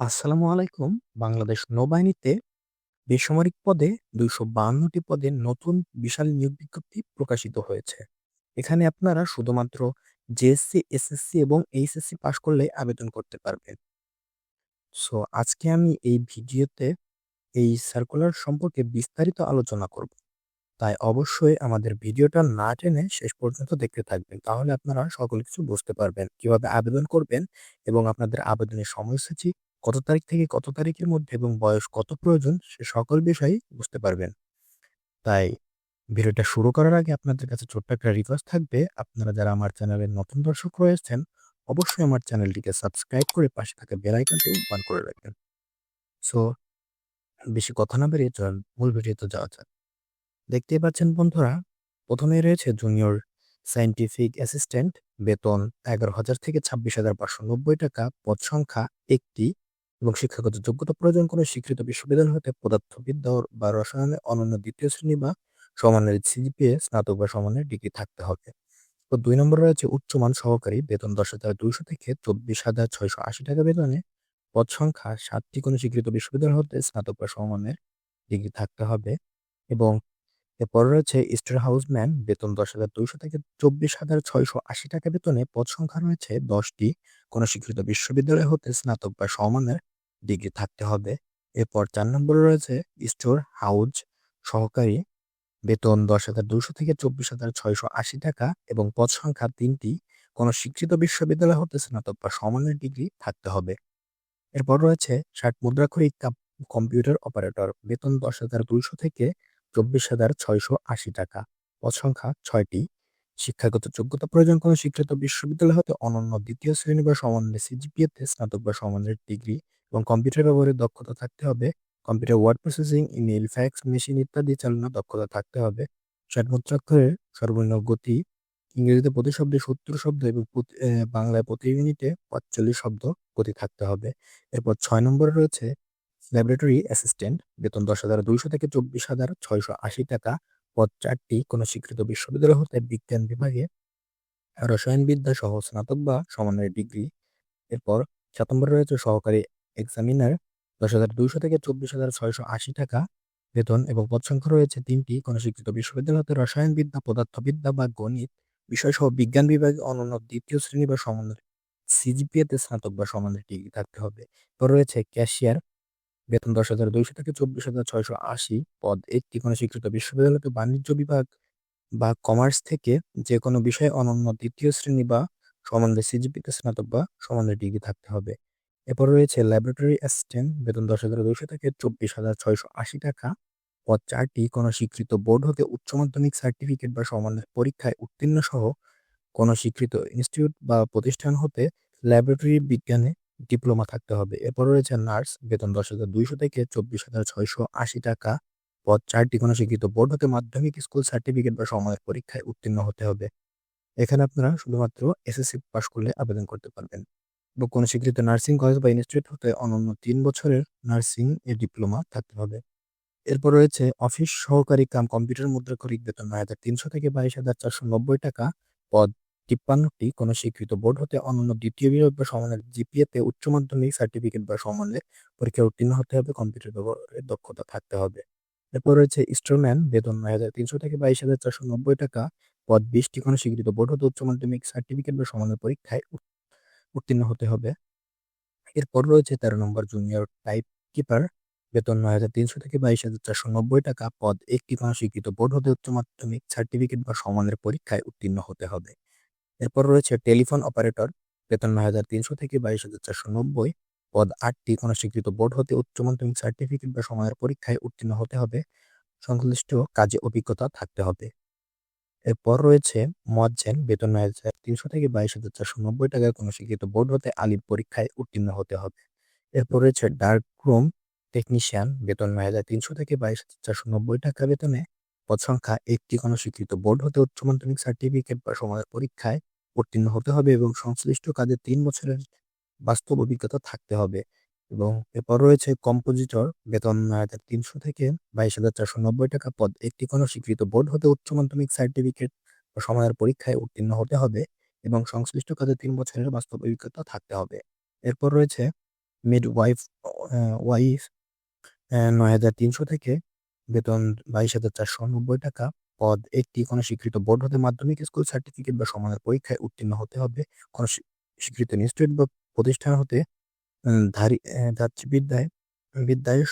আসসালামু আলাইকুম। বাংলাদেশ নৌবাহিনীতে বেসামরিক পদে ২৫২ টি পদে নতুন বিশাল নিয়োগ বিজ্ঞপ্তি প্রকাশিত হয়েছে। এখানে আপনারা শুধুমাত্র জেএসসি, এসএসসি এবং এইচএসসি পাশ করলেই আবেদন করতে পারবেন। সো আজকে আমি এই ভিডিওতে এই সার্কুলার সম্পর্কে বিস্তারিত আলোচনা করব। তাই অবশ্যই আমাদের ভিডিওটা না টেনে শেষ পর্যন্ত দেখতে থাকবেন। তাহলে আপনারা সকল কিছু বুঝতে পারবেন। কীভাবে আবেদন করবেন এবং আপনাদের আবেদনের সময়সূচি কত তারিখ থেকে কত তারিখের মধ্যে এবং বয়স কত প্রয়োজন সে সকল বিষয়ই বুঝতে পারবেন। তাই ভিডিওটা শুরু করার আগে আপনাদের কাছে ছোট্ট একটা রিকোয়েস্ট থাকবে। আপনারা যারা আমার চ্যানেলের নতুন দর্শক রয়েছেন, অবশ্যই আমার চ্যানেলটিকে সাবস্ক্রাইব করে পাশে থাকা বেল আইকনটি অন করে রাখবেন। সো বেশি কথা না বেরিয়ে চলুন মূল ভিডিওতে যাওয়া যাক। দেখতেই পাচ্ছেন বন্ধুরা, প্রথমেই রয়েছে জুনিয়র সায়েন্টিফিক অ্যাসিস্ট্যান্ট বেতন ১১,০০০ থেকে ২৬,৫৯০ টাকা, পদ সংখ্যা ১টি এবং শিক্ষাগত যোগ্যতা প্রয়োজন কোনো স্বীকৃত বিশ্ববিদ্যালয় হতে পদার্থবিদ্যা বা রসায়নে অনন্য দ্বিতীয় শ্রেণি বা সমানের সিজিপিএ স্নাতক বা সমানের ডিগ্রি থাকতে হবে। তো দুই নম্বরে রয়েছে উচ্চমান সহকারী বেতন ১০,২০০ থেকে ২৪,৬৮০ টাকা বেতনে পদ সংখ্যা সাতটি কোনো স্বীকৃত বিশ্ববিদ্যালয় হতে স্নাতক বা সমমানের ডিগ্রি থাকতে হবে এবং এরপর রয়েছে স্টোর হাউসম্যান বেতন ১০,২০০ থেকে ২৪,৬৮০ টাকা বেতনে পদ সংখ্যা রয়েছে ১০টি কোনো স্বীকৃত বিশ্ববিদ্যালয় হতে স্নাতক বা সমমানের ডিগ্রি থাকতে হবে। এরপর চার নম্বরে রয়েছে স্টোর হাউজ সহকারী বেতন ১০,২০০ থেকে ২৪,৬৮০ টাকা এবং পদ সংখ্যা তিনটি কোনো স্বীকৃত বিশ্ববিদ্যালয় হতে স্নাতক বা সমমানের ডিগ্রি থাকতে হবে। এরপর রয়েছে ষাট মুদ্রাক্ষরিক কম্পিউটার অপারেটর বেতন ১০,২০০ থেকে ২৪,৬৮০ টাকা। পদ সংখ্যা ছয়টি। শিক্ষাগত যোগ্যতা প্রয়োজন কোনো স্বীকৃত বিশ্ববিদ্যালয় হতে অনন্য দ্বিতীয় শ্রেণি বা সমমানের সিজিপিএতে স্নাতক বা সমমানের ডিগ্রি এবং কম্পিউটার ব্যবহারের দক্ষতা থাকতে হবে। Computer word processing email fax machine ইত্যাদি চালানোর দক্ষতা থাকতে হবে। ষাট মুদ্রাক্ষরের সর্বনিম্ন গতি ইংরেজিতে প্রতি শব্দে সত্তর শব্দ এবং বাংলায় প্রতি মিনিটে পঁয়তাল্লিশ শব্দ গতি থাকতে হবে। এরপর ছয় নম্বরে রয়েছে ল্যাবরেটরি অ্যাসিস্ট্যান্ট, বেতন দশ হাজার দুইশো থেকে চব্বিশ হাজার ছয়শো আশি টাকা, পদ চারটি কোনো স্বীকৃত বিশ্ববিদ্যালয় হতে বিজ্ঞান বিভাগে রসায়নবিদ্যা সহ স্নাতক বা সমানের ডিগ্রি। এরপর সাত নম্বরে রয়েছে সহকারী এক্সামিনার, দশ হাজার দুইশো থেকে চব্বিশ হাজার ছয়শো আশি টাকা, বেতন এবং পদ সংখ্যা রয়েছে তিনটি, কোনো স্বীকৃত বিশ্ববিদ্যালয় হতে রসায়নবিদ্যা, পদার্থবিদ্যা বা গণিত বিষয়সহ বিজ্ঞান বিভাগে অনন্য দ্বিতীয় শ্রেণি বা সমানের সিজিপিএতে স্নাতক বা সমানের ডিগ্রি থাকতে হবে। এরপর রয়েছে ক্যাশিয়ার বেতন দশ হাজার, দুইশো থেকে চব্বিশ হাজার ছয়শো আশি পদ। একটি কোনো স্বীকৃত বিশ্ববিদ্যালয়তে বাণিজ্য বিভাগ বা কমার্স থেকে যে কোনো বিষয়ে অনন্য দ্বিতীয় শ্রেণি বা সমানের সিজিপিতে স্নাতক বা সমানের ডিগ্রি থাকতে হবে। এরপর রয়েছে ল্যাবরেটরি অ্যাসিস্ট্যান্ট, বেতন দশ হাজার, দুইশো থেকে চব্বিশ হাজার ছয়শো আশি টাকা। পদ চারটি, কোনো স্বীকৃত বোর্ড হতে উচ্চ মাধ্যমিক সার্টিফিকেট বা সমানের পরীক্ষায় উত্তীর্ণ সহ কোনো স্বীকৃত ইনস্টিটিউট বা প্রতিষ্ঠান হতে ল্যাবরেটরি বিজ্ঞানে ডিপ্লোমা থাকতে হবে। এরপর রয়েছে নার্স, বেতন দশ হাজার দুইশো থেকে চব্বিশ হাজার ছয়শো আশি টাকা। পদ চারটি কোনো শিক্ষিত বোর্ড হতে মাধ্যমিক স্কুল সার্টিফিকেট বা সমানের পরীক্ষায় উত্তীর্ণ হতে হবে। এখানে আপনারা শুধুমাত্র এসএসসি পাস করলে আবেদন করতে পারবেন। বা কোনো স্বীকৃত নার্সিং কলেজ বা ইনস্টিটিউট হতে অনন্য তিন বছরের নার্সিং এর ডিপ্লোমা থাকতে হবে। এরপর রয়েছে অফিস সহকারী কাম কম্পিউটার মুদ্রাক্ষরিক বেতন নয় হাজার তিনশো থেকে বাইশ হাজার চারশো নব্বই টাকা। পদ তিপ্পান্নটি কোনো স্বীকৃত বোর্ড হতে অনন্য দ্বিতীয় বিভাগ বা সমানের জিপিএতে উচ্চ মাধ্যমিক সার্টিফিকেট বা সমানের পরীক্ষায় উত্তীর্ণ হতে হবে কম্পিউটার ব্যবহারের দক্ষতা থাকতে হবে। এরপর রয়েছে স্টোরম্যান বেতন নয় হাজার তিনশো থেকে বাইশ হাজার চারশো নব্বই টাকা। পদ বিশটি কোনো স্বীকৃত বোর্ড হতে উচ্চ মাধ্যমিক সার্টিফিকেট বা সমানের পরীক্ষায় উত্তীর্ণ হতে হবে। এরপর রয়েছে তেরো নম্বর জুনিয়র টাইপ কিপার বেতন নয় হাজার তিনশো থেকে বাইশ হাজার চারশো নব্বই টাকা। পদ একটি কোনো স্বীকৃত বোর্ড হতে উচ্চ মাধ্যমিক সার্টিফিকেট বা সমানের পরীক্ষায় উত্তীর্ণ হতে হবে। এরপর রয়েছে টেলিফোন অপারেটর, বেতন নয় হাজার তিনশো থেকে বাইশ হাজার চারশো নব্বই। পদ আটটি কোনো স্বীকৃত বোর্ড হতে উচ্চ মাধ্যমিক সার্টিফিকেট বা সময়ের পরীক্ষায় উত্তীর্ণ হতে হবে। সংশ্লিষ্ট কাজে অভিজ্ঞতা থাকতে হবে। এরপর রয়েছে মজ্জেন বেতন নয় হাজার তিনশো থেকে বাইশ হাজার চারশো নব্বই টাকার কোনো স্বীকৃত বোর্ড হতে আলিম পরীক্ষায় উত্তীর্ণ হতে হবে। এরপর রয়েছে ডার্ক রুম টেকনিশিয়ান, বেতন নয় হাজার তিনশো থেকে বাইশ হাজার চারশো নব্বই টাকা বেতনে। পদ সংখ্যা একটি কোনো স্বীকৃত বোর্ড হতে উচ্চ মাধ্যমিক সার্টিফিকেট বা সময়ের পরীক্ষায় উত্তীর্ণ হতে হবে এবং সংশ্লিষ্ট কাজে তিন বছরের বাস্তব অভিজ্ঞতা থাকতে হবে। এবং এরপর রয়েছে কম্পোজিটর, বেতন তিনশো থেকে বাইশ হাজার চারশো নব্বই টাকা পদ। একটি কোনো স্বীকৃত বোর্ড হতে উচ্চ মাধ্যমিক, সার্টিফিকেট বা সময়ের পরীক্ষায় উত্তীর্ণ হতে হবে এবং সংশ্লিষ্ট কাজে তিন বছরের বাস্তব অভিজ্ঞতা থাকতে হবে। এরপর রয়েছে মিডওয়াইফ ওয়াইফ নয় হাজার তিনশো থেকে বেতন বাইশ হাজার চারশো নব্বই টাকা। পদ একটি কোনো স্বীকৃত বোর্ড হতে মাধ্যমিক স্কুল সার্টিফিকেট বা সমানের পরীক্ষায় উত্তীর্ণ হতে হবে। কোনো স্বীকৃত ইনস্টিটিউট বা প্রতিষ্ঠান হতে ধারী বিদ্যায় বিদ্যায়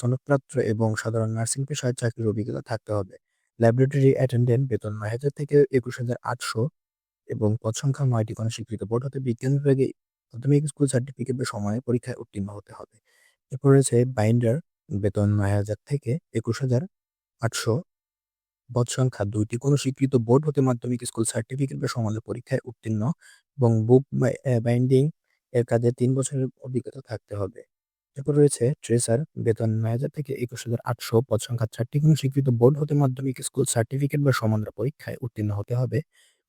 সনদপ্রাপ্ত এবং সাধারণ নার্সিং পেশায় চাকরির অভিজ্ঞতা থাকতে হবে। ল্যাবরেটরি অ্যাটেন্ডেন্ট বেতন নয় হাজার থেকে একুশ হাজার আটশো এবং পদ সংখ্যা নয়টি কোনো স্বীকৃত বোর্ড হতে বিজ্ঞান বিভাগে প্রাথমিক স্কুল সার্টিফিকেট বা সময়ে পরীক্ষায় উত্তীর্ণ হতে হবে। এরপর রয়েছে বাইন্ডার বেতন নয় হাজার থেকে একুশ হাজার আটশো সংখ্যা দুইটি। কোনো স্বীকৃত বোর্ড হতে মাধ্যমিক স্কুল সার্টিফিকেট বা সমাজে পরীক্ষায় উত্তীর্ণ এবং বুক বাইন্ডিং এর কাজে তিন বছরের অভিজ্ঞতা থাকতে হবে। এরপর রয়েছে ট্রেসার বেতন নয় হাজার থেকে একুশ হাজার আটশো। পদ সংখ্যা চারটি। কোনো স্বীকৃত বোর্ড হতে মাধ্যমিক স্কুল সার্টিফিকেট বা সমান্তর পরীক্ষায় উত্তীর্ণ হতে হবে।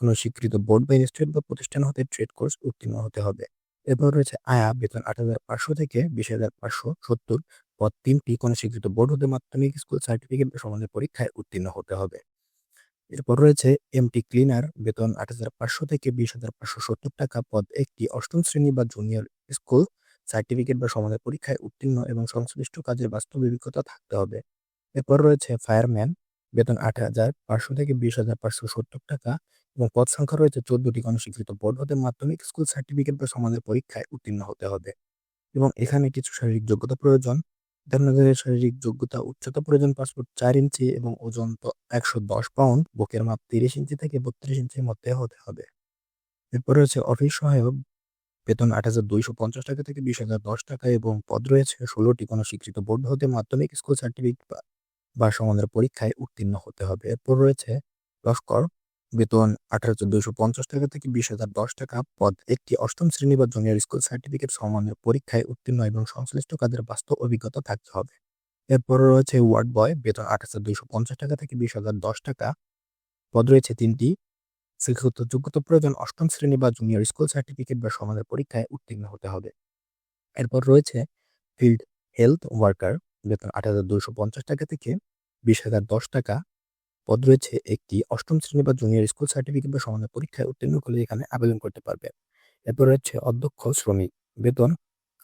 কোনো স্বীকৃত বোর্ড বা ইনস্টিটিউট বা প্রতিষ্ঠান হতে ট্রেড কোর্স উত্তীর্ণ হতে হবে। এরপর রয়েছে আয়া, বেতন আট হাজার পাঁচশো থেকে বিশ হাজার পাঁচশো সত্তর। পদ তিনটি কোনো স্বীকৃত বোর্ড হতে মাধ্যমিক স্কুল সার্টিফিকেট সমাজের পরীক্ষায় উত্তীর্ণ হতে হবে। এরপর রয়েছে এমটি ক্লিনার বেতন আট হাজার পাঁচশো থেকে বিশ হাজার পাঁচশো সত্তর টাকা, পদ একটি অষ্টম শ্রেণি বা জুনিয়র স্কুল সার্টিফিকেট বা সমাজের পরীক্ষায় উত্তীর্ণ এবং সংশ্লিষ্ট কাজের বাস্তব অভিজ্ঞতা থাকতে হবে। এরপর রয়েছে ফায়ারম্যান বেতন আট হাজার পাঁচশো থেকে বিশ হাজার পাঁচশো সত্তর টাকা এবং পদ সংখ্যা রয়েছে চোদ্দটি গণস্বীকৃত বোর্ড হতে মাধ্যমিক স্কুল সার্টিফিকেট বা সমাজের পরীক্ষায় উত্তীর্ণ হতে হবে। এবং এখানে কিছু শারীরিক যোগ্যতা প্রয়োজন। দেবনাগরের শারীরিক যোগ্যতা, উচ্চতা, প্রয়োজন পাসপোর্ট চার ইঞ্চি এবং ওজন একশো দশ পাউন্ড, বুকের মাপ তিরিশ ইঞ্চি থেকে বত্রিশ ইঞ্চির মধ্যে হতে হবে। এরপর রয়েছে অফিস সহায়ক, বেতন আট হাজার দুইশো পঞ্চাশ টাকা থেকে বিশ হাজার দশ টাকা এবং পদ রয়েছে ষোলোটি, কোনো স্বীকৃত বোর্ড হতে মাধ্যমিক স্কুল সার্টিফিকেট বা সমানের পরীক্ষায় উত্তীর্ণ হতে হবে। এরপর রয়েছে লস্কর বেতন আঠারো হাজার দুইশো পঞ্চাশ টাকা থেকে বিশ হাজার দশ টাকা পদ। একটি অষ্টম শ্রেণি বা জুনিয়র স্কুল সার্টিফিকেট সমানের পরীক্ষায় উত্তীর্ণ এবং সংশ্লিষ্ট কাজের বাস্তব অভিজ্ঞতা থাকতে হবে। এরপর রয়েছে ওয়ার্ড বয় বেতন আট হাজার দুইশো পঞ্চাশ টাকা থেকে বিশ হাজার দশ টাকা পদ। রয়েছে তিনটি শিক্ষাগত যোগ্যতা প্রয়োজন, অষ্টম শ্রেণি বা জুনিয়র স্কুল সার্টিফিকেট বা সমাজের পরীক্ষায় উত্তীর্ণ হতে হবে। এরপর রয়েছে ফিল্ড হেলথ ওয়ার্কার বেতন আট হাজার দুইশো পঞ্চাশ টাকা থেকে বিশ হাজার দশ টাকা পদ রয়েছে একটি অষ্টম শ্রেণি বা জুনিয়র স্কুল সার্টিফিকেট বা সমানের পরীক্ষায় উত্তীর্ণ করলে এখানে আবেদন করতে পারবে। এরপর রয়েছে অধ্যক্ষ শ্রমিক বেতন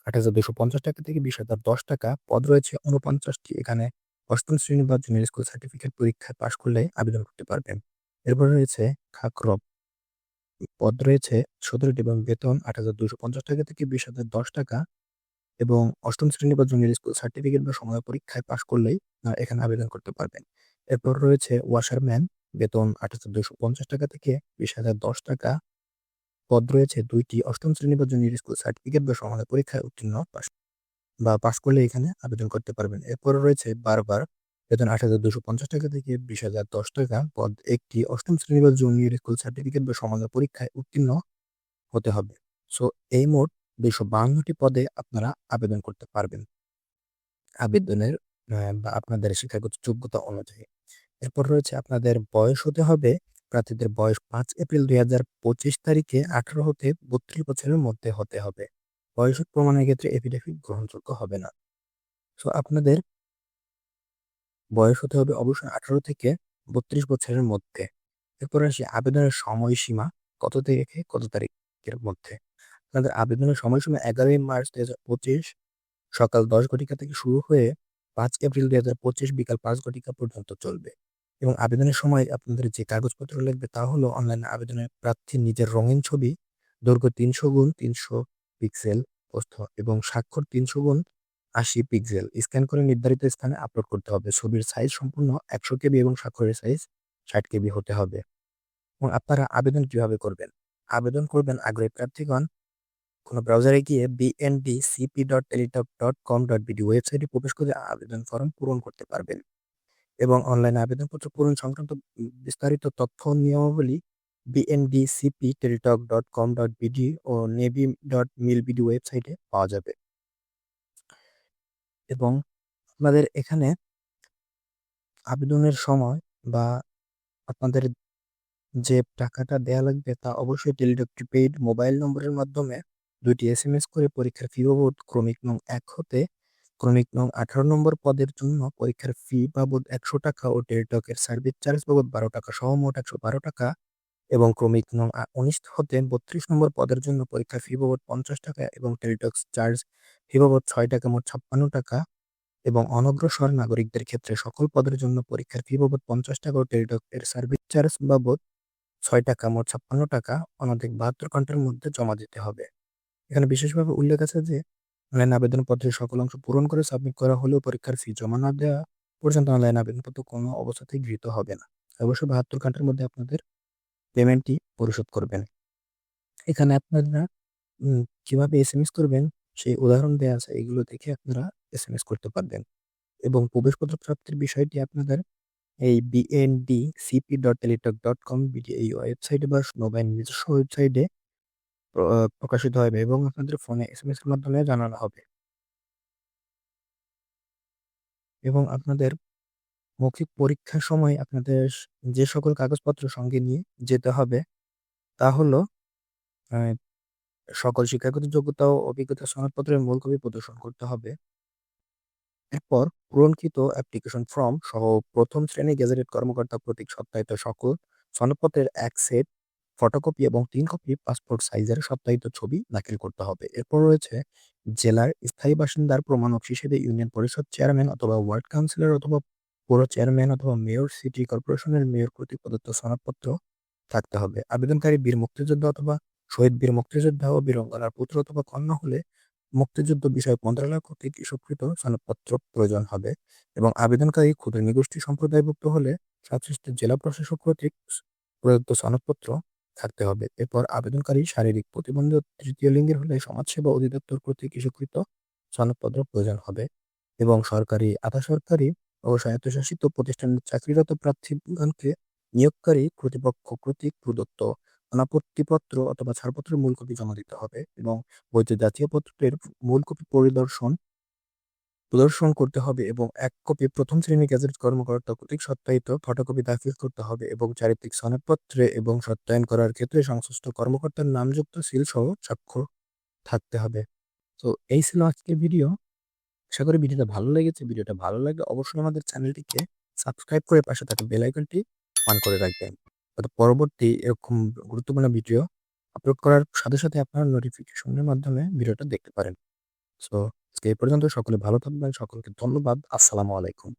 আট হাজার দুশো পঞ্চাশ টাকা থেকে বিশ হাজার দশ টাকা। পদ রয়েছে উনপঞ্চাশটি এখানে অষ্টম শ্রেণি বা জুনিয়র স্কুল সার্টিফিকেট পরীক্ষায় পাশ করলে আবেদন করতে পারবেন এরপর রয়েছে খাকরব। পদ রয়েছে সতেরোটি এবং বেতন আট হাজার দুশো পঞ্চাশ টাকা থেকে বিশ হাজার দশ টাকা এবং অষ্টম শ্রেণি বা জুনিয়র স্কুল সার্টিফিকেট বা সময় পরীক্ষায় পাশ করলেই এখানে আবেদন করতে পারবেন। এরপর রয়েছে ওয়াশারম্যান বেতন আট হাজার দুশো পঞ্চাশ টাকা থেকে বিশ হাজার দশ টাকা। পদ রয়েছে দুইটি অষ্টম শ্রেণি বা জুনিয়র স্কুল সার্টিফিকেট বা সমাধান পরীক্ষায় উত্তীর্ণ পাশ বা পাশ করলে এখানে আবেদন করতে পারবেন। এরপর রয়েছে বারবার বেতন আট হাজার দুশো পঞ্চাশ টাকা থেকে বিশ হাজার দশ টাকা। পদ একটি অষ্টম শ্রেণি বা জুনিয়র স্কুল সার্টিফিকেট বা সমাধান পরীক্ষায় উত্তীর্ণ হতে হবে। সো এই মোট দুইশো বাহান্নটি পদে আপনারা আবেদন করতে পারবেন। আবেদনের বা আপনাদের শিক্ষাগত যোগ্যতা অনুযায়ী। এরপর রয়েছে আপনাদের বয়স হতে হবে। প্রার্থীদের বয়স পাঁচ এপ্রিল দুই হাজার পঁচিশ তারিখে আঠারো হতে বত্রিশ বছরের মধ্যে হতে হবে। বয়স প্রমাণের ক্ষেত্রে এফিডেভিট গ্রহণযোগ্য হবে না। সো আপনাদের বয়স হতে হবে অবশ্যই আঠারো থেকে বত্রিশ বছরের মধ্যে। এরপর আসি আবেদনের সময়সীমা কত তারিখে, কত তারিখের মধ্যে? আপনাদের আবেদনের সময়সীমা এগারোই মার্চ দুই হাজার পঁচিশ সকাল দশ ঘটিকা থেকে শুরু হয়ে পাঁচ এপ্রিল দুই হাজার পঁচিশ বিকাল পাঁচ ঘটিকা পর্যন্ত চলবে। এবং আবেদনের সময় আপনাদের যে কাগজপত্র লাগবে তা হলো অনলাইনে আবেদনের প্রার্থীর নিজের রঙিন ছবি, দৈর্ঘ্য তিনশো গুণ তিনশো পিক্সেল প্রস্থ এবং স্বাক্ষর তিনশো গুণ আশি পিক্সেল স্ক্যান করে নির্ধারিত স্থানে আপলোড করতে হবে। ছবির সাইজ সম্পূর্ণ একশো কেবি এবং স্বাক্ষরের সাইজ ষাট কেবি হতে হবে। এবং আপনারা আবেদন কীভাবে করবেন? আবেদন করবেন আগ্রহী প্রার্থীগণ কোনো ব্রাউজারে গিয়ে BND CP dot Teletalk dot com dot BD ওয়েবসাইটে প্রবেশ করে আবেদন ফর্ম পূরণ করতে পারবেন। এবং অনলাইনে আবেদনপত্র পূরণ সংক্রান্ত বিস্তারিত তথ্য নিয়মাবলী BNDCP Teletalk dot com dot BD ও নেভি ডট মিল বিডি ওয়েবসাইটে পাওয়া যাবে। এবং আপনাদের এখানে আবেদনের সময় বা আপনাদের যে টাকাটা দেয়া লাগবে তা অবশ্যই টেলিটক প্রিপেইড মোবাইল নম্বরের মাধ্যমে দুইটি এস এম এস করে পরীক্ষার ফি বাবদ ক্রমিক নং এক হতে ক্রমিক নং আঠারো নম্বর পদের জন্য পরীক্ষার ফি বাবদ একশো টাকা ও টেলিটকের সার্ভিস চার্জ বাবদ বারো টাকা সহ মোট একশো বারো টাকা এবং ক্রমিক নং উনিশ হতে বত্রিশ নম্বর পদের জন্য পরীক্ষার ফি বাবদ পঞ্চাশ টাকা এবং টেলিটক্স চার্জ ফি বাবদ ছয় টাকা মোট ছাপ্পান্ন টাকা এবং অনগ্রসর নাগরিকদের ক্ষেত্রে সকল পদের জন্য পরীক্ষার ফি বাবদ পঞ্চাশ টাকা ও টেলিটক এর সার্ভিস চার্জ বাবদ ছয় টাকা মোট ছাপ্পান্ন টাকা অনধিক বাহাত্তর ঘণ্টার মধ্যে জমা দিতে হবে। এখানে বিশেষভাবে উল্লেখ আছে যে অনলাইন আবেদনপত্রের সকল অংশ পূরণ করে সাবমিট করা হলেও পরীক্ষার ফি জমা না দেওয়া পর্যন্ত অনলাইন আবেদনপত্র কোনো অবস্থাতেই গৃহীত হবে না। অবশ্যই বাহাত্তর ঘণ্টার মধ্যে আপনাদের পেমেন্টটি পরিশোধ করবেন। এখানে আপনারা কীভাবে এস এম এস করবেন, সেই উদাহরণ দেওয়া আছে, এগুলো দেখে আপনারা এস এম এস করতে পারবেন। এবং প্রবেশপত্র প্রাপ্তির বিষয়টি আপনাদের এই BND CP dot Teletalk dot com BD এই ওয়েবসাইটে বা নবায়ন নিজস্ব ওয়েবসাইটে প্রকাশিত হবে এবং আপনাদের ফোনে এস এম এর মাধ্যমে জানানো হবে। এবং আপনাদের মৌখিক পরীক্ষার সময় আপনাদের যে সকল কাগজপত্র সঙ্গে নিয়ে যেতে হবে, তা হলো সকল শিক্ষাগত যোগ্যতা ও অভিজ্ঞতা সনদপত্রের মূল কপি প্রদর্শন করতে হবে। এরপর পূরণকৃত অ্যাপ্লিকেশন ফর্ম সহ প্রথম শ্রেণি গেজেটেড কর্মকর্তা প্রতীক সত্যায়িত সকল সনদপত্রের এক সেট ফটোকপি এবং তিন কপি পাসপোর্ট সাইজের সপ্তাহিত ছবি দাখিল করতে হবে। এরপর রয়েছে জেলার স্থায়ী বাসিন্দার প্রমাণক হিসেবে ইউনিয়ন পরিষদ চেয়ারম্যান অথবা ওয়ার্ড কাউন্সিলর অথবা পৌর চেয়ারম্যান অথবা মেয়র সিটি কর্পোরেশনের মেয়র কর্তৃক প্রদত্ত সনদপত্র থাকতে হবে। আবেদনকারী বীর মুক্তিযোদ্ধা অথবা শহীদ বীর মুক্তিযোদ্ধা ও বীরঙ্গনার পুত্র অথবা কন্যা হলে মুক্তিযুদ্ধ বিষয়ক মন্ত্রণালয় কর্তৃক ইস্যুকৃত সনদপত্র প্রয়োজন হবে এবং আবেদনকারী ক্ষুদ্র নিগোষ্ঠী সম্প্রদায়ভুক্ত হলে সংশ্লিষ্ট জেলা প্রশাসক কর্তৃক প্রদত্ত সনদপত্র থাকতে হবে। এরপর আবেদনকারী শারীরিক প্রতিবন্ধী তৃতীয় লিঙ্গের হলে সমাজসেবা অধিদপ্তর কর্তৃক ইস্যুকৃত সনদপত্র প্রয়োজন হবে এবং সরকারি আধা সরকারি ও স্বায়ত্তশাসিত প্রতিষ্ঠানের চাকরিরত প্রার্থীগণকে নিয়োগকারী কর্তৃপক্ষ কর্তৃক প্রদত্ত অনাপত্তিপত্র অথবা ছাড়পত্রের মূল কপি জমা দিতে হবে এবং বৈধ জাতীয় পত্রের মূল কপি পরিদর্শন প্রদর্শন করতে হবে এবং এক কপি প্রথম শ্রেণি গেজেট কর্মকর্তা কর্তৃক সত্যায়িত ফটোকপি দাখিল করতে হবে এবং চারিত্রিক সনদপত্রে এবং সত্যায়ন করার ক্ষেত্রে সংশ্লিষ্ট কর্মকর্তার নামযুক্ত সিল সহ স্বাক্ষর থাকতে হবে। তো এই ছিল আজকের ভিডিও। আশা করি ভিডিওটা ভালো লেগেছে। ভিডিওটা ভালো লাগলে অবশ্যই আমাদের চ্যানেলটিকে সাবস্ক্রাইব করে পাশে থাকা বেল আইকনটি অন করে রাখবেন। যাতে পরবর্তী এরকম গুরুত্বপূর্ণ ভিডিও আপলোড করার সাথে সাথে আপনারা নোটিফিকেশনের মাধ্যমে ভিডিওটা দেখতে পারেন। সো আজকে এই পর্যন্ত সকলে ভালো থাকবেন। সকলকে ধন্যবাদ। আসসালামু আলাইকুম।